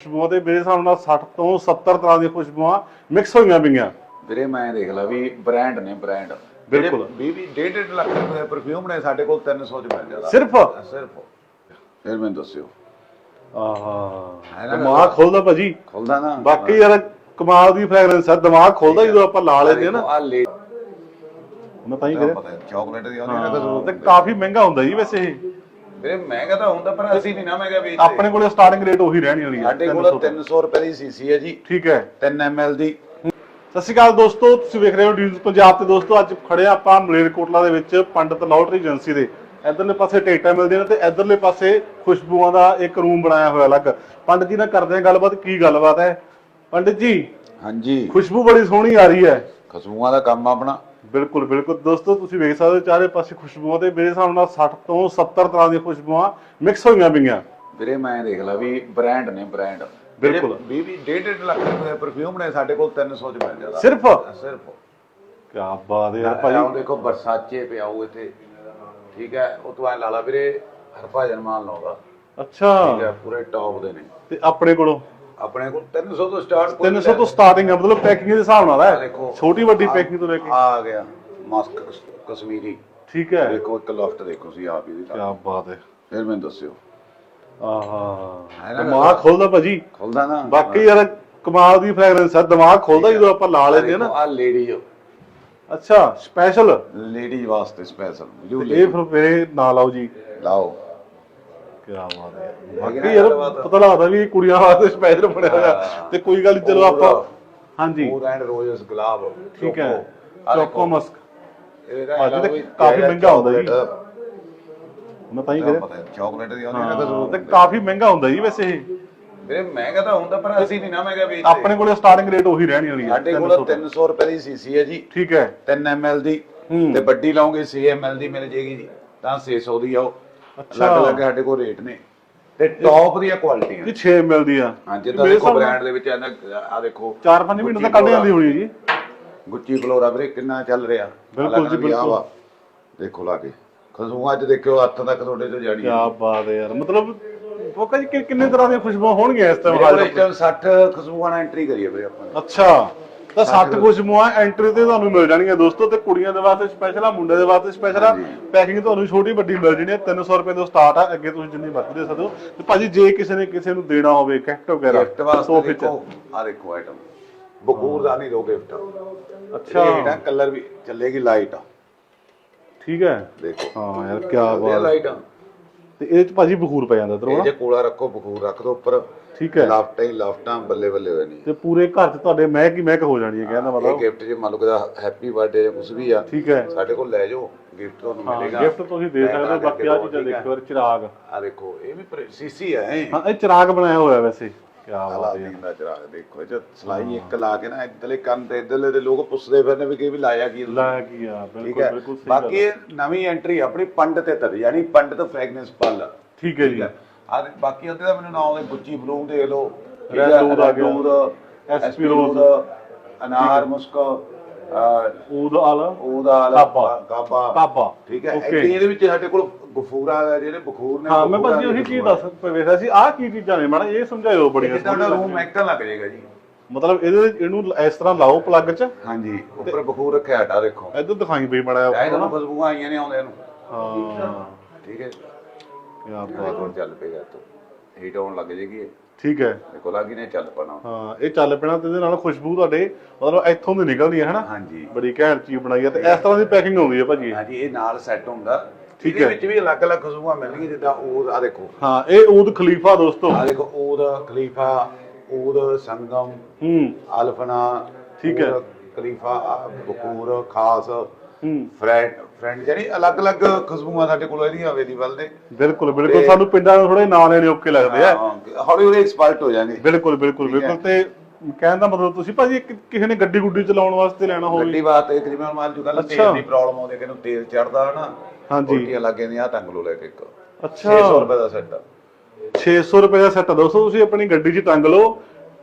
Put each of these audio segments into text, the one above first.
ਖੁਸ਼ਬੂਆਂ ਤੇ ਮੇਰੇ ਹਿਸਾਬ ਨਾਲ 60 ਤੋਂ 70 ਤਰ੍ਹਾਂ ਦੀਆਂ ਖੁਸ਼ਬੂਆਂ ਮਿਕਸ ਹੋਈਆਂ ਪਈਆਂ। ਵੀਰੇ ਮੈਂ ਦੇਖ ਲਾ ਵੀ ਬ੍ਰਾਂਡ ਨੇ ਬ੍ਰਾਂਡ ਬਿਲਕੁਲ। 20 ਡੇਢ ਡੇਢ ਲੱਖ ਰੁਪਏ ਦਾ ਪਰਫਿਊਮ ਨੇ ਸਾਡੇ ਕੋਲ 300 ਚ ਮਿਲ ਜਾਂਦਾ। ਸਿਰਫ? ਸਿਰਫ। ਫਿਰ ਮੈਨੂੰ ਦੱਸਿਓ। ਆਹਾ। ਦਿਮਾਗ ਖੋਲਦਾ ਭਾਜੀ। ਖੁੱਲਦਾ ਨਾ। ਬਾਕੀ ਯਾਰ ਕਮਾਲ ਦੀ ਫ੍ਰੈਗਰੈਂਸ ਹੈ ਦਿਮਾਗ ਖੋਲਦਾ ਜਦੋਂ ਆਪਾਂ ਲਾ ਲੈਂਦੇ ਨਾ। ਮੈਂ ਤਾਂ ਹੀ ਕਰਿਆ। ਚਾਕਲੇਟ ਦੀ ਹਾਂ, ਖੁਸ਼ਬੂ ਤੇ ਕਾਫੀ ਮਹਿੰਗਾ ਹੁੰਦਾ ਜੀ ਵੈਸੇ ਇਹ। ਵੀਰੇ ਮਹਿੰਗਾ ਤਾਂ ਹੁੰਦਾ ਪਰ ਅਸੀਂ ਨਹੀਂ ਨਾ ਮਹਿੰਗਾ ਵੇਚਦੇ ਆਪਣੇ ਕੋਲੇ ਸਟਾਰਟਿੰਗ ਰੇਟ ਉਹੀ ਰਹਿਣੀ ਹੋਣੀ ਹੈ ਸਾਡੇ ਕੋਲ 300 300 ਰੁਪਏ ਦੀ ਸੀਸੀ ਹੈ ਜੀ। ਠੀਕ ਹੈ। 3 ml ਦੀ। ਸਤਿ ਸ਼੍ਰੀ ਅਕਾਲ ਦੋਸਤੋ ਤੁਸੀਂ ਵੇਖ ਰਹੇ ਹੋ ਨਿਊਜ਼ ਪੰਜਾਬ ਤੇ ਦੋਸਤੋ ਅੱਜ ਖੜੇ ਆਪਾਂ ਮਲੇਰਕੋਟਲਾ ਦੇ ਵਿੱਚ ਪੰਡਤ ਲਾਟਰੀ ਏਜੰਸੀ ਦੇ। ਇਧਰਲੇ ਪਾਸੇ ਟੇਟਾ ਮਿਲਦੇ ਨੇ ਤੇ ਇਧਰਲੇ ਪਾਸੇ ਖੁਸ਼ਬੂਆਂ ਦਾ ਇੱਕ ਰੂਮ ਬਣਾਇਆ ਹੋਇਆ ਅਲੱਗ। ਪੰਡਤ ਜੀ ਨਾਲ ਕਰਦੇ ਹਾਂ ਗੱਲਬਾਤ ਕੀ ਗੱਲਬਾਤ ਹੈ? ਪੰਡਤ ਜੀ ਹਾਂਜੀ। ਖੁਸ਼ਬੂ ਬੜੀ ਸੋਹਣੀ ਆ ਰਹੀ ਹੈ। ਖੁਸ਼ਬੂਆਂ ਦਾ ਕੰਮ ਆਪਣਾ। ਬਿਲਕੁਲ ਬਿਲਕੁਲ। ਦੋਸਤੋ ਤੁਸੀਂ ਵੇਖ ਸਕਦੇ ਹੋ ਚਾਰੇ ਪਾਸੇ ਖੁਸ਼ਬੂਆਂ ਤੇ ਮੇਰੇ ਹਿਸਾਬ ਨਾਲ 60 ਤੋਂ 70 ਤਰ੍ਹਾਂ ਦੀਆਂ ਖੁਸ਼ਬੂਆਂ ਮਿਕਸ ਹੋਈਆਂ ਪਈਆਂ। ਵੀਰੇ ਮੈਂ ਦੇਖ ਲਾ ਵੀ ਬ੍ਰਾਂਡ ਨੇ ਬ੍ਰਾਂਡ ਬਿਲਕੁਲ। 20 ਡੇਢ ਡੇਢ ਲੱਖ ਰੁਪਏ ਦਾ ਪਰਫਿਊਮ ਨੇ ਸਾਡੇ ਕੋਲ 300 ਚ ਮਿਲ ਜਾਂਦਾ। ਸਿਰਫ? ਸਿਰਫ। ਕੀ ਬਾਤ ਹੈ ਯਾਰ ਭਾਈ। ਭਾਜੀ ਦੇਖੋ ਬਰਸਾਚੇ ਪਿਆ ਉਹ ਇੱਥੇ। ਠੀਕ ਹੈ ਉਹ ਤੋਂ ਐ ਲਾਲਾ ਵੀਰੇ ਹਰਭਜਨ ਮਾਨ ਲਾਉਂਦਾ। ਠੀਕ ਅੱਛਾ ਹੈ ਪੂਰੇ ਟੌਪ ਦੇ ਨੇ। ਤੇ ਆਪਣੇ ਕੋਲੋਂ? ਆਪਣੇ ਕੋਲ 300 ਤੋਂ ਸਟਾਰਟ 300 ਤੋਂ ਸਟਾਰਟਿੰਗ ਹੈ ਮਤਲਬ ਪੈਕਿੰਗ ਦੇ ਹਿਸਾਬ ਨਾਲ ਹੈ। ਦੇਖੋ ਛੋਟੀ ਵੱਡੀ ਪੈਕਿੰਗ ਤੋਂ ਲੈ ਕੇ। ਆ ਗਿਆ ਮਾਸਕ ਕਸ਼ਮੀਰੀ। ਠੀਕ ਹੈ। ਦੇਖੋ ਇੱਕ ਲੋਫਟ ਦੇਖੋ ਸੀ ਆਪ ਹੀ ਦੀ ਕੀ ਬਾਤ ਹੈ। ਫਿਰ ਮੈਨੂੰ ਦੱਸਿਓ। ਆਹਾ। ਹੈ ਦਿਮਾਗ ਖੋਲਦਾ ਭਾਜੀ। ਖੁੱਲਦਾ ਨਾ ਬਾਕੀ ਯਾਰ ਕਮਾਲ ਦੀ ਫ੍ਰੈਗਰੈਂਸ ਹੈ ਦਿਮਾਗ ਖੋਲਦਾ ਜਦੋਂ ਆਪਾਂ ਲਾ ਲੈਂਦੇ ਨਾ। ਆ। ਲੇਡੀ ਅੱਛਾ ਸਪੈਸ਼ਲ ਲੇਡੀ ਵਾਸਤੇ ਸਪੈਸ਼ਲ ਇਹ ਫਿਰ ਮੇਰੇ ਨਾਲ ਆਓ ਜੀ। ਲਾਓ। ਕੀ ਬਾਤ ਹੈ। ਬਾਕੀ ਯਾਰ ਗੱਲਬਾਤ? ਪਤਾ ਲੱਗਦਾ ਵੀ ਇਹ ਕੁੜੀਆਂ ਵਾਸਤੇ ਸਪੈਸ਼ਲ ਬਣਿਆ ਹੋਇਆ। ਹਾਂ। ਤੇ ਕੋਈ ਗੱਲ ਨੀ, ਚਲੋ ਆਪਾਂ ਹਾਂਜੀ। ਮੂਰ ਐਂਡ ਰੋਜ਼ਸ ਗੁਲਾਬ ਠੀਕ ਹੈ। ਆਹ ਦੇਖੋ, ਚੋਕੋ ਮਸਕ ਇਹਦਾ ਭਾਜੀ ਇਲਾਵਾ ਤੇ ਵੀ ਕਾਫੀ ਮਹਿੰਗਾ ਹੁੰਦਾ ਜੀ। chocolate, ਮੈਂ ਤਾਂ ਹੀ ਤੁਹਾਨੂੰ ਕਰਿਆ ਪਤਾ ਹੈ ਚਾਕਲੇਟ ਦੀ ਆਉਂਦੀ ਨਾ ਹਾਂ, ਖੁਸ਼ਬੂ ਤੇ ਕਾਫੀ ਮਹਿੰਗਾ ਹੁੰਦਾ ਜੀ ਵੈਸੇ ਇਹ। ਵੀਰੇ ਮਹਿੰਗਾ ਤਾਂ ਹੁੰਦਾ ਪਰ ਅਸੀਂ ਨਹੀਂ ਨਾ ਮਹਿੰਗਾ ਵੇਚਦੇ। ਆਪਣੇ ਕੋਲੇ ਸਟਾਰਟਿੰਗ ਰੇਟ ਉਹੀ ਰਹਿਣੀ ਹੋਣੀ ਹੈ। ਸਾਡੇ ਕੋਲ 300 300 ਰੁਪਏ ਦੀ ਸੀਸੀ ਹੈ ਜੀ। ਠੀਕ ਹੈ। 3 ml ਦੀ ਹੂੰ। ਤੇ ਵੱਡੀ ਲਾਉਂਗੇ 6 ml ਦੀ ਮਿਲ ਜੇਗੀ ਜੀ। ਤਾਂ 600 ਦੀ ਆਓ। ਅੱਛਾ। ਅਲੱਗ ਅਲੱਗ ਸਾਡੇ ਕੋਲ ਰੇਟ ਨੇ। ਤੇ ਟੌਪ ਦੀਆਂ ਕੁਆਲਿਟੀਆਂ ਜੀ 6 ਮਿਲਦੀ ਆ ਹਾਂ ਜਿੱਦਾਂ ਮੇਰੇ ਦੇਖੋ ਹਿਸਾਬ ਬ੍ਰਾਂਡ ਦੇ ਵਿੱਚ ਆ ਦੇਖੋ 4-5 ਮਹੀਨੇ ਤਾਂ ਕੱਢ ਜਾਂਦੀ ਹੋਣੀ ਜੀ। ਗੁੱਚੀ ਫਲੋਰਾ ਵੀਰੇ ਕਿੰਨਾ ਚੱਲ ਰਿਹਾ। ਬਿਲਕੁਲ ਜੀ, ਬਿਲਕੁਲ। ਦੇਖੋ ਲਾ ਕੇ। ਖਸੂਆਂ ਅੱਜ ਦੇਖਿਓ ਹੱਥ ਤੱਕ ਤੁਹਾਡੇ ਤੋਂ ਜਾਣੀ ਕੀ ਬਾਤ ਹੈ ਯਾਰ। ਮਤਲਬ ਫੋਕਾ ਜੀ ਕਿ- ਕਿੰਨੇ ਤਰ੍ਹਾਂ ਦੀਆਂ ਖੁਸ਼ਬੂਆਂ ਹੋਣਗੀਆਂ ਇਸ ਟਾਈਮ ਹਾਜ਼ਰ ਇਸ ਟਾਈਮ 60 ਖਸੂਆਂ ਨਾਲ ਐਂਟਰੀ ਕਰੀਏ ਵੀਰੇ ਆਪਾਂ ਨੇ। ਅੱਛਾ। ਤਾਂ 60 ਖੁਸ਼ਬੂਆਂ ਐਂਟਰੀ ਤੇ ਤੁਹਾਨੂੰ ਮਿਲ ਜਾਣਗੀਆਂ ਦੋਸਤੋ ਤੇ ਕੁੜੀਆਂ ਦੇ ਵਾਸਤੇ ਸਪੈਸ਼ਲ ਆ ਮੁੰਡੇ ਦੇ ਵਾਸਤੇ ਸਪੈਸ਼ਲ ਆ। ਪੈਕਿੰਗ ਤੁਹਾਨੂੰ ਛੋਟੀ ਵੱਡੀ ਮਿਲ ਜਾਣੀ ਹੈ 300 ਰੁਪਏ ਤੋਂ ਸਟਾਰਟ ਆ ਅੱਗੇ ਤੁਸੀਂ ਜਿੰਨੀ ਮਰਜ਼ੀ ਦੇ ਸਕਦੇ ਹੋ। ਤੇ ਭਾਜੀ ਜੇ ਕਿਸੇ ਨੇ ਕਿਸੇ ਨੂੰ ਦੇਣਾ ਹੋਵੇ ਗਿਫਟ ਵਗੈਰਾ ਗਿਫਟ ਵਾਸਤੇ ਦੇਖੋ ਆ ਦੇਖੋ ਆਈਟਮ ਬਕੂਰ ਦਾ ਗਿਫਟ ਅੱਛਾ। ਇਹ ਕਲਰ ਵੀ ਚੱਲੇਗੀ ਲਾਈਟ ਠੀਕ ਹੈ। ਦੇਖੋ। ਹਾਂ ਯਾਰ ਕੀ ਬਾਤ। ਹੈ। ਲਾਈਟ ਤੇ ਇਹਦੇ ਚ ਭਾਜੀ ਬਖੂਰ ਪੈ ਜਾਂਦਾ ਇਹ ਜੇ ਕੋਲਾ ਰੱਖੋ ਬਕੂਰ ਰੱਖ ਦੋ ਉੱਪਰ। ਠੀਕ ਹੈ। ਲਾਫਟਾਂ ਹੀ ਲਾਫਟਾਂ ਬੱਲੇ ਬੱਲੇ ਹੋਏ ਨਹੀਂ ਤੇ ਪੂਰੇ ਘਰ ਚ ਤੁਹਾਡੇ ਮਹਿਕ ਹੀ ਮਹਿਕ ਹੋ ਜਾਣੀ ਹੈ ਕਹਿੰਦਾ ਇਹ ਮਤਲਬ। ਗਿਫਟ ਜੇ ਮੰਨ ਲਓ ਕਿ ਹੈਪੀ ਬਰਥਡੇ ਜਾਂ ਕੁਝ ਵੀ ਆ ਠੀਕ ਹੈ। ਸਾਡੇ ਕੋਲ ਲੈ ਜਾਓ ਗਿਫਟ ਤੁਹਾਨੂੰ ਹਾਂ ਮਿਲੇਗਾ। ਗਿਫਟ ਤੁਸੀਂ ਦੇ ਸਕਦੇ ਹੋ ਬਾਕੀ ਆ ਚੀਜ਼ਾਂ ਦੇਖੋ ਚਿਰਾਗ। ਆ ਦੇਖੋ ਇਹ ਵੀ ਸੀਸੀ ਹੈ। ਹਾਂ ਇਹ ਚਿਰਾਗ ਬਣਾਇਆ ਹੋਇਆ ਵੈਸੇ। ਕੀ ਬਾਤ ਹੈ। ਅਲਾਦੀਨ ਦਾ ਚਿਰਾਗ ਦੇਖੋ ਇਹ 'ਚ ਸਲਾਈ ਇੱਕ ਲਾ ਕੇ ਨਾ ਇਧਰਲੇ ਕੰਨ ਤੇ ਇਧਰਲੇ ਦੇ ਲੋਕ ਪੁੱਛਦੇ ਫਿਰਨੇ ਵੀ ਕਿ ਵੀ ਲਾਇਆ ਕੀ ਤੁਸੀਂ? ਲੈ ਕੀ ਆ ਬਿਲਕੁਲ ਬਿਲਕੁਲ ਸਹੀ ਬਾਕੀ। ਇਹ ਨਵੀਂ ਐਂਟਰੀ ਆਪਣੀ ਪੰਡਤ ਤੇ ਤਰ ਯਾਨੀ ਪੰਡਤ ਫ੍ਰੈਗਨੈਂਸ ਪਲ ਠੀਕ ਹੈ ਜੀ। ਆ ਬਾਕੀ ਉਹਦੇ ਦਾ ਮੈਨੂੰ ਨਾਮ ਹੈ ਗੁੱਚੀ ਬਲੂਮ ਦੇਖ ਲਓ। Red Road ਆ ਗਿਆ। ਐਸਪੀ ਰੋਜ਼ ਅਨਾਰ ਮੁਸਕ ਉਹਦਾ ਆਲਾ ਉਹਦਾ ਕਾਬਾ। ਕਾਬਾ ਕਾਬਾ। ਠੀਕ ਹੈ Okay. ਇੱਥੇ ਇਹਦੇ ਵਿੱਚ ਸਾਡੇ ਕੋਲ ਗਫੂਰਾ ਹੈ ਜਿਹੜੇ ਬਖੂਰ ਨੇ ਹਾਂ ਮੈਂ ਬਖੂਰਾਂ ਭਾਜੀ ਉਹੀ ਦੇ ਚੀਜ਼ ਬਖੂਰ ਦੱਸ ਵੇਖਿਆ ਸੀ। ਆਹ ਕੀ ਚੀਜ਼ਾਂ ਨੇ? ਮਾੜਾ ਇਹ ਸਮਝਾਇਓ ਬੜੀਆਂ ਇਹ ਤੁਹਾਡਾ ਸੋਹਣੀਆਂ ਰੂਮ ਮੈਕਟਨ ਲੱਗ ਜਾਏਗਾ ਜੀ। ਮਤਲਬ ਇਹਦੇ ਇਹਨੂੰ ਇਸ ਤਰ੍ਹਾਂ ਲਾਓ ਪਲੱਗ 'ਚ। ਹਾਂਜੀ ਉੱਪਰ ਬਖੂਰ ਰੱਖਿਆ ਹਟਾ ਦੇਖੋ। ਇੱਧਰ ਦਿਖਾਈ ਬਈ ਮਾੜਾ ਇਹ ਜਿਹਾ ਤੁਹਾਨੂੰ ਖੁਸ਼ਬੂਆਂ ਆਈਆਂ ਨੇ ਆਉਂਦੇ ਨੂੰ। ਹਾਂ। ਠੀਕ ਹੈ। ਕੀ ਇਹ ਬਾਤ। ਹੁਣ ਚੱਲ ਪਏਗਾ ਤੋ ਹੀਟ ਆਉਣ ਲੱਗ ਇਹ। ਠੀਕ ਹੈ। ਦੇਖੋ ਲੱਗੀ ਨੇ ਚੱਲ ਪਣਾ। ਹਾਂ ਇਹ ਚੱਲ ਪੈਣਾ ਤੇ ਇਹਦੇ ਨਾਲ ਖੁਸ਼ਬੂ ਤੁਹਾਡੇ ਮਤਲਬ ਇੱਥੋਂ ਦੀ ਨਿਕਲਦੀ ਹੈ ਹਨਾ? ਹਾਂਜੀ। ਬੜੀ ਘੈਂਟ ਚੀਜ਼ ਬਣਾਈ ਹੈ ਤੇ ਇਸ ਤਰ੍ਹਾਂ ਦੀ ਪੈਕਿੰਗ ਆਉਂਦੀ ਹੈ ਭਾਜੀ। ਹਾਂਜੀ ਇਹ ਨਾਲ ਸੈੱਟ ਹੁੰਦਾ। ਠੀਕ ਇਹਦੇ ਹੈ। ਵਿੱਚ ਵੀ ਅਲੱਗ-ਅਲੱਗ ਖੁਸ਼ਬੂਆਂ ਮਿਲਣਗੀਆਂ ਜਿੱਦਾਂ ਉਹ ਆ ਦੇਖੋ। ਹਾਂ ਇਹ ਊਦ ਖਲੀਫਾ ਦੋਸਤੋ। ਆ ਦੇਖੋ ਊਦ ਖਲੀਫਾ ਊਦ ਸੰਗਮ ਹੂੰ। ਅਲਫਨਾ ਠੀਕ ਹੈ। ਊਦ ਖਲੀਫਾ ਬਕੂਰ ਖਾਸ। ਫਰੈਂਡ ਫਰੈਂਡ ਜਿਹੜੀ ਅਲੱਗ-ਅਲੱਗ ਖੁਸ਼ਬੂਆਂ ਸਾਡੇ ਕੋਲ ਇਹਦੀਆਂ ਅਵੇਲੇਬਲ ਨੇ। ਬਿਲਕੁਲ ਬਿਲਕੁਲ। ਸਾਨੂੰ ਪਿੰਡਾਂ ਨੂੰ ਥੋੜੇ ਨਾਂ ਲੈਣੇ ਔਕੇ ਲੱਗਦੇ ਆ। ਹੌਲੀ ਹੌਲੀ ਐਕਸਪਰਟ ਹੋ ਜਾਣਗੇ। ਬਿਲਕੁਲ ਬਿਲਕੁਲ। ਬਿਲਕੁਲ। ਤੇ ਕਹਿਣ ਦਾ ਮਤਲਬ ਤੁਸੀਂ ਭਾਜੀ ਇੱਕ ਕਿਸੇ ਨੇ ਗੱਡੀ ਗੁੱਡੀ ਚਲਾਉਣ ਵਾਸਤੇ ਲੈਣਾ ਹੋਵੇ। ਗੱਡੀ ਬਾਤ ਇੱਕ ਜਿਵੇਂ ਮਾਲ ਜੂ ਕੱਲ ਅੱਛਾ। ਤੇਲ ਦੀ ਪ੍ਰੋਬਲਮ ਆਉਂਦੀ ਕਿ ਨੂੰ ਤੇਲ ਚੜਦਾ ਹਨਾ ਹਾਂਜੀ। ਉਲਟੀਆਂ ਲੱਗ ਜਾਂਦੀਆਂ ਆ ਟੰਗ ਲੋ ਲੈ ਕੇ ਇੱਕ। ਅੱਛਾ। 600 ਰੁਪਏ ਦਾ ਸੈੱਟ 600 ਰੁਪਏ ਦਾ ਸੈੱਟ ਦੋਸਤੋ ਤੁਸੀਂ ਆਪਣੀ ਗੱਡੀ 'ਚ ਟੰਗ ਲਓ।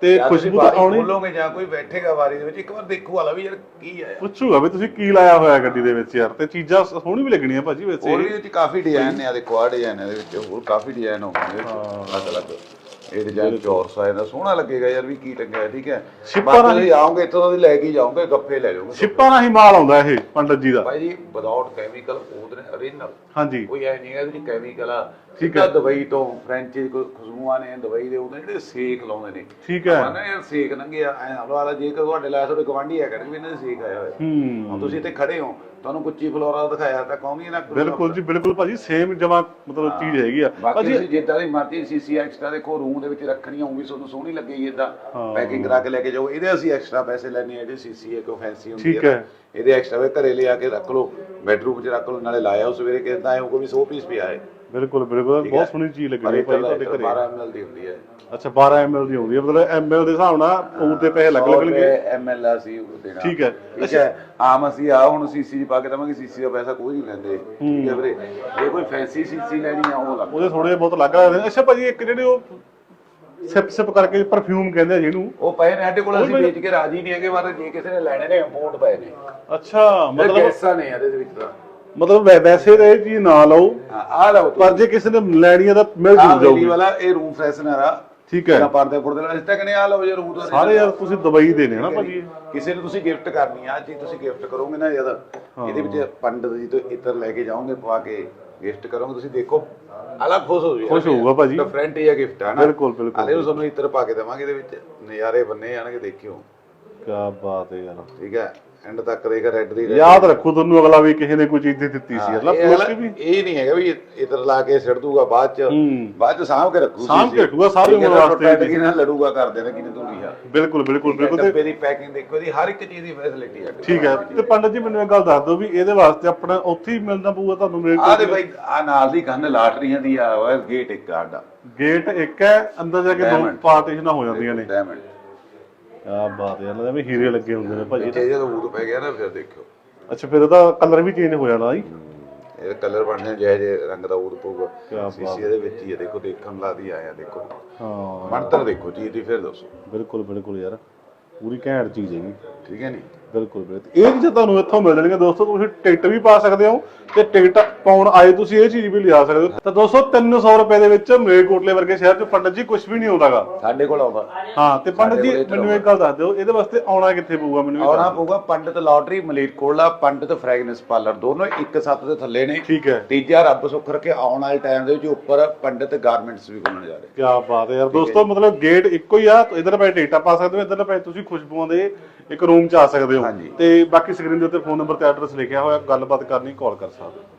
ਤੇ ਖੁਸ਼ਬੂ ਤਾਂ ਆਉਣੀ ਖੋਲੋਗੇ ਜਾਂ ਕੋਈ ਬੈਠੇਗਾ ਵਾਰੀ ਦੇ ਵਿੱਚ ਇੱਕ ਵਾਰ ਦੇਖੋ ਵਾਲਾ ਵੀ ਯਾਰ ਕੀ ਹੈ ਪੁੱਛੂਗਾ ਵੀ ਤੁਸੀਂ ਕੀ ਲਾਇਆ ਹੋਇਆ ਗੱਡੀ ਦੇ ਵਿੱਚ ਯਾਰ ਤੇ ਚੀਜ਼ਾਂ ਸੋਹਣੀ ਵੀ ਲੱਗਣੀਆਂ ਭਾਜੀ ਵੈਸੇ ਹੋਰ ਵੀ ਇਹਦੇ ਵਿੱਚ ਕਾਫੀ ਡਿਜ਼ਾਈਨ ਨੇ ਆ ਦੇਖੋ ਆ ਡਿਜ਼ਾਈਨ ਇਹਦੇ ਵਿੱਚ ਹੋਰ ਕਾਫੀ ਡਿਜ਼ਾਈਨ ਹੋਣਗੇ ਇਹਦੇ ਵਿੱਚ ਅਲੱਗ ਅਲੱਗ ਇਹ ਡਿਜ਼ਾਈਨ ਚੌਰਸ ਆ ਜਾਂਦਾ ਸੋਹਣਾ ਲੱਗੇਗਾ ਯਾਰ ਵੀ ਕੀ ਟੰਗਿਆ ਠੀਕ ਹੈ? ਸ਼ਿਪਾਂ ਬਾਕੀ ਤੁਸੀਂ ਆਓਗੇ ਇੱਥੋਂ ਦੀ ਲੈ ਕੇ ਹੀ ਜਾਓਗੇ ਗੱਫੇ ਲੈ ਜਾਓਗੇ। ਸ਼ਿਪਾਂ ਨਾਲ ਹੀ ਮਾਲ ਆਉਂਦਾ ਇਹ ਪੰਡਤ ਜੀ ਦਾ। ਭਾਈ ਜੀ ਵਿਦਆਊਟ ਕੈਮੀਕਲ ਉਹਦੇ ਨੇ original ਹਾਂਜੀ। ਕੋਈ ਐ ਨਹੀਂ ਹੈ ਵੀ ਕੈਮੀਕਲ ਆ ਠੀਕ ਹੈ। ਦੁਬਈ ਤੋਂ ਫ੍ਰੈਂਚ ਕੋਈ ਖੁਸ਼ਬੂਆਂ ਨੇ ਦੁਬਈ ਦੇ ਉਹਦੇ ਜਿਹੜੇ ਸੇਕ ਲਾਉਂਦੇ ਨੇ। ਠੀਕ ਹੈ। ਨਾ ਯਾਰ ਸੇਕ ਨੰਗਿਆ ਐ ਵਾਲਾ ਜੇ ਕਿ ਤੁਹਾਡੇ ਲਾਇਆ ਤੁਹਾਡੇ ਗਵਾਂਢੀ ਕਹਿੰਦੇ ਵੀ ਇਹਨਾਂ ਦੇ ਸੇਕ ਆਇਆ ਹੋਇਆ ਹੂੰ। ਤੁਸੀਂ ਇੱਥੇ ਖੜੇ ਹੋ ਤੁਹਾਨੂੰ ਕੁੱਚੀ ਫਲੋਰਾ ਦਿਖਾਇਆ ਤਾਂ ਕਹੋਗੇ ਨਾ ਬਿਲਕੁਲ ਜੀ ਬਿਲਕੁਲ ਭਾਜੀ ਸੇਮ ਜਮਾ ਮਤਲਬ ਚੀਜ਼ ਹੈਗੀ ਆ। ਭਾਜੀ ਜਿੱਦਾਂ ਦੀ ਮਰਜ਼ੀ ਸੀਸੀ ਐਕਸਟਰਾ ਦੇਖੋ ਰੂਮ ਦੇ ਵਿੱਚ ਰੱਖਣੀ ਵੀ ਤੁਹਾਨੂੰ ਸੋਹਣੀ ਲੱਗੇਗੀ ਇਦਾਂ। ਪੈਕਿੰਗ ਕਰਾ ਕੇ ਲੈ ਕੇ ਜਾਓ। ਇਹਦੇ ਅਸੀਂ ਐਕਸਟਰਾ ਪੈਸੇ ਲੈਣੇ ਆ ਜਿਹੜੇ ਸੀਸੀ ਹੈ ਕੋਈ ਫੈਂਸੀ ਹੁੰਦੀ ਹੈ। ਇਹਦੇ ਐਕਸਟਰਾ ਵੇ ਘਰੇ ਲਿਆ ਕੇ ਰੱਖ ਲਓ ਬੈਡਰੂਮ 'ਚ ਰੱਖ ਲਓ ਨਾਲੇ ਲਾਇਆ ਉਸ ਸਵੇਰੇ ਕਿਦਾਂ ਹੈ ਉਹ ਕੋਈ 100 ਪੀਸ ਪਿਆ ਹੈ। ਬਿਲਕੁਲ ਬਿਲਕੁਲ। ਬਹੁਤ ਸੋਹਣੀ ਚੀਜ਼ ਲੱਗ ਰਹੀ ਹੈ ਤੁਹਾਡੇ ਘਰੇ। 12 ml ਦੀ ਹੁੰਦੀ ਹੈ। ਅੱਛਾ 12 ml ਦੀ ਆਉਂਦੀ ਹੈ। ਮਤਲਬ ml ਦੇ ਹਿਸਾਬ ਨਾਲ ਪੂਰ ਦੇ ਪੈਸੇ ਲੱਗ ਲੱਗਣਗੇ। ਐਮਐਲ ਆ ਸੀ ਉਹ ਦੇਣਾ। ਠੀਕ ਹੈ। ਠੀਕ ਹੈ। ਆਮ ਅਸੀਂ ਆ ਹੁਣ ਸੀਸੀ ਪਾ ਕੇ ਦਵਾਂਗੇ। ਸੀਸੀ ਦਾ ਪੈਸਾ ਕੋਈ ਨਹੀਂ ਲੈਂਦੇ। ਠੀਕ ਹੈ ਵੀਰੇ। ਜੇ ਕੋਈ ਫੈਂਸੀ ਸੀਸੀ ਲੈਣੀ ਆ ਉਹ ਲੱਗ ਉਹਦੇ ਥੋੜੇ ਬਹੁਤ ਲੱਗ ਰਹੇ ਅੱਛਾ ਭਾਜੀ ਇੱਕ ਜਿਹੜੇ ਉਹ ਸਿਪ ਸਿਪ ਕਰਕੇ ਪਰਫਿਊਮ ਕਹਿੰਦੇ ਆ ਜਿਹਨੂੰ। ਉਹ ਪਏ ਨੇ ਸਾਡੇ ਕੋਲ ਅਸੀਂ ਵੇਚ ਕੇ ਰਾਜੀ ਨਹੀਂ ਹੈਗੇ ਪਰ ਜੇ ਕਿਸੇ ਨੇ ਲੈਣੇ ਨੇ ਇੰਪੋਰਟ ਪਏ ਨੇ। ਅੱਛਾ ਮਤਲਬ ਮਤਲਬ ਗੈਸਾਂ ਨੇ ਇਹਦੇ ਵਿੱਚ ਤਾਂ। ਮਤਲਬ ਵੈ- ਵੈਸੇ ਤਾਂ ਇਹ ਚੀਜ਼ ਨਾ ਲਓ। ਆ ਲਓ ਪਰ ਜੇ ਕਿਸੇ ਨੇ ਲੈਣੀ ਆ ਤਾਂ ਮਿਲ ਆ ਜੂ ਵੇਲੀ ਜਾਊਗੀ ਵਾਲਾ ਇਹ ਰੂਮ ਫਰੈਸ਼ਨਰ ਆ। ਠੀਕ ਹੈ। ਜਿਹੜਾ ਪਰਦੇ ਪੁਰਦੇ ਵਾਲਾ। ਇਸ ਤੱਕ ਨੇ ਆ ਲਓ ਜੇ ਰੂਮ ਤੋਂ ਸਾਰੇ ਯਾਰ ਤੁਸੀਂ ਦੁਬਈ ਦੇ ਨੇ ਭਾਜੀ। ਕਿਸੇ ਨੂੰ ਤੁਸੀਂ ਗਿਫਟ ਕਰਨੀ ਆ ਜੇ ਤੁਸੀਂ ਗਿਫਟ ਕਰੋਗੇ ਨਾ ਜਦ ਇਹਦੇ ਵਿੱਚ ਪੰਡਤ ਜੀ ਤੋਂ ਇਤਰ ਲੈ ਕੇ ਜਾਓਗੇ ਪਵਾ ਕੇ ਗਿਫਟ ਕਰੋਗੇ ਤੁਸੀਂ ਦੇਖੋ। ਅਲੱਗ ਖੁਸ਼ ਹੋ ਜਾਊਗਾ ਖੁਸ਼ ਹੋਊਗਾ ਭਾਜੀ। ਡਿਫਰੈਂਟ ਹੀ ਆ ਗਿਫਟ ਹੈ ਨਾ। ਬਿਲਕੁਲ, ਬਿਲਕੁਲ। ਹਲੇ ਤੁਹਾਨੂੰ ਇਤਰ ਪਾ ਕੇ ਦੇਵਾਂਗੇ ਇਹਦੇ ਵਿੱਚ। ਨਜ਼ਾਰੇ ਬੰਨੇ ਜਾਣਗੇ ਦੇਖਿਓ। ਕੀ ਬਾਤ ਹੈ ਯਾਰ। ਠੀਕ ਹੈ। ਐਂਡ ਤੱਕ ਦੇਖ ਰੈੱਡ ਦੀ red ਯਾਦ ਰੱਖੋ ਤੁਹਾਨੂੰ ਅਗਲਾ ਵੀ ਕਿਸੇ ਨੇ ਕੋਈ ਚੀਜ਼ ਦੇ ਦਿੱਤੀ ਸੀ। ਮਤਲਬ ਇਹ ਪੁੱਛ ਅਗਲਾ- ਕੇ ਵੀ। ਇਹ ਨਹੀਂ ਹੈਗਾ ਵੀ ਇਤਰ ਲਾ ਕੇ ਸਿੱਟ ਦੂਗਾ ਬਾਅਦ ਚ ਹੂੰ। ਬਾਅਦ ਚ ਸਾਂਭ ਕੇ ਰੱਖੂ ਸਾਂਭ ਕੇ ਰੱਖੂਗਾ, ਸਾਰੀ ਉਮਰ ਵਾਸਤੇ ਨਾ ਲੜੂਗਾ ਕਰਦੇ ਨੇ ਕਿੰਨੀ ਦੂਰੀ ਆ। ਬਿਲਕੁਲ ਬਿਲਕੁਲ ਬਿਲਕੁਲ ਤੇ ਡੱਬੇ ਦੀ ਪੈਕਿੰਗ ਦੇਖੋ ਦੀ ਹਰ ਇੱਕ ਚੀਜ਼ ਦੀ ਫੈਸਿਲਿਟੀ ਹੈ ਠੀਕ ਹੈ ਤੇ ਪੰਡਤ ਜੀ ਮੈਨੂੰ ਇੱਕ ਗੱਲ ਦੱਸ ਦਿਓ ਵੀ ਇਹਦੇ ਵਾਸਤੇ ਆਪਣਾ ਉੱਥੇ ਹੀ ਮਿਲਣਾ ਪਊਗਾ ਤੁਹਾਨੂੰ ਮੇਰੇ ਆ ਦੇ ਬਾਈ ਆ ਨਾਲ ਦੀ ਕੰਨ ਲਾਟਰੀਆਂ ਦੀ ਆ ਹੋਇਆ ਗੇਟ ਇੱਕ ਆਡਾ ਗੇਟ ਇੱਕ ਹੈ ਅੰਦਰ ਜਾ ਕੇ ਦੋ Diamond। ਪਾਰਟੀਸ਼ਨਾਂ ਹੋ ਜਾਂਦੀਆਂ ਨੇ। ਡਾਇਮੰਡ ਕੀ ਬਾਤ ਹੈ ਯਾਰ ਐਵੇਂ ਹੀਰੇ ਲੱਗੇ ਹੁੰਦੇ ਨੇ ਭਾਜੀ। ਜੇ ਜਦੋਂ ਊਦ ਪੈ ਗਿਆ ਨਾ ਫਿਰ ਦੇਖਿਓ। ਅੱਛਾ ਫਿਰ ਉਹਦਾ ਕਲਰ ਵੀ ਚੇਂਜ ਹੋ ਜਾਣਾ ਜੀ? ਇਹ ਕਲਰ ਬਣਨੇ ਜਿਹੇ ਜਿਹੇ ਰੰਗ ਦਾ ਊਦ ਪਊਗਾ। ਸੀਸੀ ਇਹਦੇ ਵਿੱਚ ਹੀ ਹੈ ਦੇਖੋ ਦੇਖਣ ਲਾਦੀ ਆਇਆ ਦੇਖੋ। ਹਾਂ। ਬਣਤਰ ਦੇਖੋ ਚੀਜ਼ ਦੀ ਫਿਰ ਦੱਸੋ। ਬਿਲਕੁਲ ਬਿਲਕੁਲ ਯਾਰ। ਪੂਰੀ ਘੈਂਟ ਚੀਜ਼ ਹੈਗੀ। ਠੀਕ ਹੈ ਨਹੀਂ ਬਿਲਕੁਲ ਬਿਲਕੁਲ ਇਹ ਚੀਜ਼ਾਂ ਤੁਹਾਨੂੰ ਇੱਥੋਂ ਮਿਲ ਜਾਣਗੀਆਂ ਦੋਸਤੋ ਤੁਸੀਂ ਟਿਕਟ ਵੀ ਪਾ ਸਕਦੇ ਹੋ ਤੇ ਟਿਕਟ ਪਾਉਣ ਆਏ ਤੁਸੀਂ ਇਹ ਚੀਜ਼ ਵੀ ਲਿਆ ਸਕਦੇ ਹੋ। ਤਾਂ ਦੋਸਤੋ 300 ਰੁਪਏ ਦੇ ਵਿੱਚ ਮਲੇਰਕੋਟਲੇ ਵਰਗੇ ਸ਼ਹਿਰ 'ਚ ਪੰਡਤ ਜੀ ਕੁਝ ਵੀ ਨਹੀਂ ਆਉਂਦਾਗਾ। ਸਾਡੇ ਕੋਲ ਆਉਂਦਾ। ਹਾਂ ਤੇ ਪੰਡਤ ਜੀ ਮੈਨੂੰ ਇੱਕ ਗੱਲ ਦੱਸ ਦਿਓ ਇਹਦੇ ਵਾਸਤੇ ਆਉਣਾ ਕਿੱਥੇ ਪਊਗਾ ਮੈਨੂੰ ਵੀ ਆਉਣਾ ਪਊਗਾ Pandit lottery Malerkotla Pandit fragrance parlour ਦੋਨੋਂ ਇੱਕ ਸੱਤ ਦੇ ਥੱਲੇ ਨੇ। ਠੀਕ ਹੈ। ਤੀਜਾ ਰੱਬ ਸੁੱਖ ਰੱਖੇ ਆਉਣ ਵਾਲੇ ਟਾਈਮ ਦੇ ਵਿੱਚ ਉੱਪਰ ਪੰਡਤ ਗਾਰਮੈਂਟਸ ਵੀ ਖੁੱਲਣ ਜਾ ਰਹੇ। ਕੀ ਬਾਤ ਹੈ ਯਾਰ ਦੋਸਤੋ ਮਤਲਬ ਗੇਟ ਇੱਕੋ ਹੀ ਆ ਇਧਰ ਪੈ ਟਿਕਟਾਂ ਪਾ ਸਕਦੇ ਹੋ ਇਧਰ ਪੈ ਤੁਸੀਂ ਖੁਸ਼ਬੂਆਂ ਦੇ ਇੱਕ ਰੂਮ 'ਚ ਆ ਸਕਦੇ ਹੋ ਹਾਂਜੀ। ਤੇ ਬਾਕੀ ਸਕਰੀਨ ਦੇ ਉੱਤੇ ਫੋਨ ਨੰਬਰ ਤੇ ਐਡਰੈਸ ਲਿਖਿਆ ਹੋਇਆ ਗੱਲਬਾਤ ਕਰਨੀ ਕਾਲ ਕਰ ਸਕਦੇ ਹੋ